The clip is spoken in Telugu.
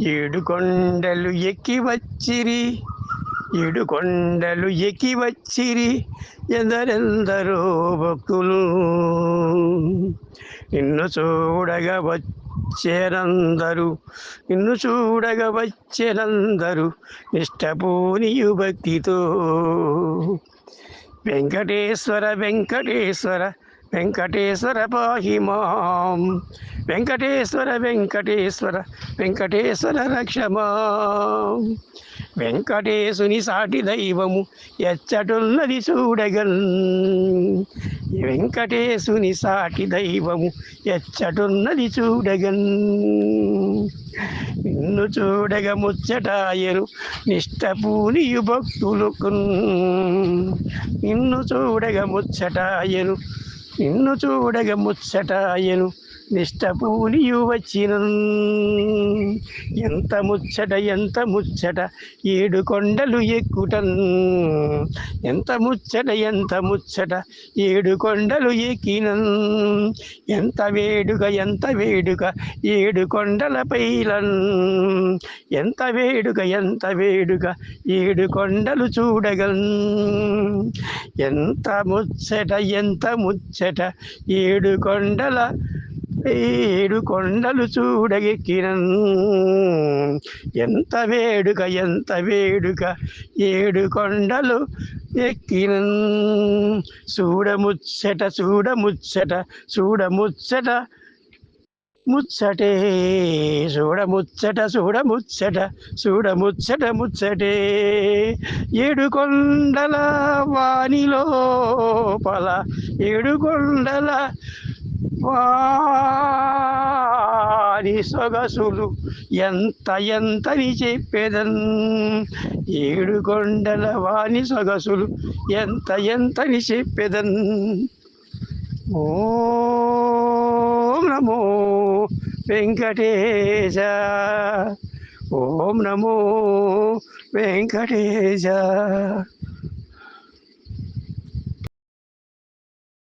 ఏడు కొండలు ఎక్కి వచ్చిరి. ఏడు కొండలు ఎక్కి వచ్చిరి. ఎందరెందరో భక్తులు నిన్ను చూడగా వచ్చేనందరు. నిన్ను చూడగా వచ్చేనందరు నిష్టపూనియు భక్తితో. వెంకటేశ్వర వెంకటేశ్వర వెంకటేశ్వర పాహిమాం వెంకటేశ్వర వెంకటేశ్వర వెంకటేశ్వర రక్షమా. వెంకటేశుని సాటి దైవము ఎచ్చటున్నది చూడగల్. వెంకటేశుని సాటి దైవము ఎచ్చటున్నది చూడగన్ నిన్ను చూడగ ముచ్చటాయరు నిష్టపూనియు భక్తులకు నిన్ను చూడగ ముచ్చటాయరు నిన్ను చూడగ ముచ్చట అయ్యను. నిష్టపూనియు వచ్చిన ఎంత ముచ్చట ఎంత ముచ్చట ఏడు కొండలు ఎక్కుటన్. ఎంత ముచ్చట ఎంత ముచ్చట ఏడు కొండలు ఎక్కినన్. ఎంత వేడుక ఎంత వేడుక ఏడు కొండల పైలన్. ఎంత వేడుక ఎంత వేడుక ఏడు కొండలు చూడగన్. ఎంత ముచ్చట ఎంత ముచ్చట ఏడు కొండల ఏడు కొండలు చూడగెక్కినన్ ఎంత వేడుక ఎంత వేడుక ఏడు కొండలు ఎక్కిన చూడముచ్చట చూడముచ్చట చూడముచ్చట ముచ్చటే. చూడముచ్చట చూడముచ్చట చూడముచ్చట ముచ్చటే. ఏడు కొండల వానిలోపల ఏడు కొండల వారి సొగసులు ఎంత ఎంతని చెప్పేదన్? ఏడు కొండల వాని సొగసులు ఎంత ఎంతని చెప్పేదన్? ఓం నమో వెంకటేశ ఓం నమో వెంకటేశ.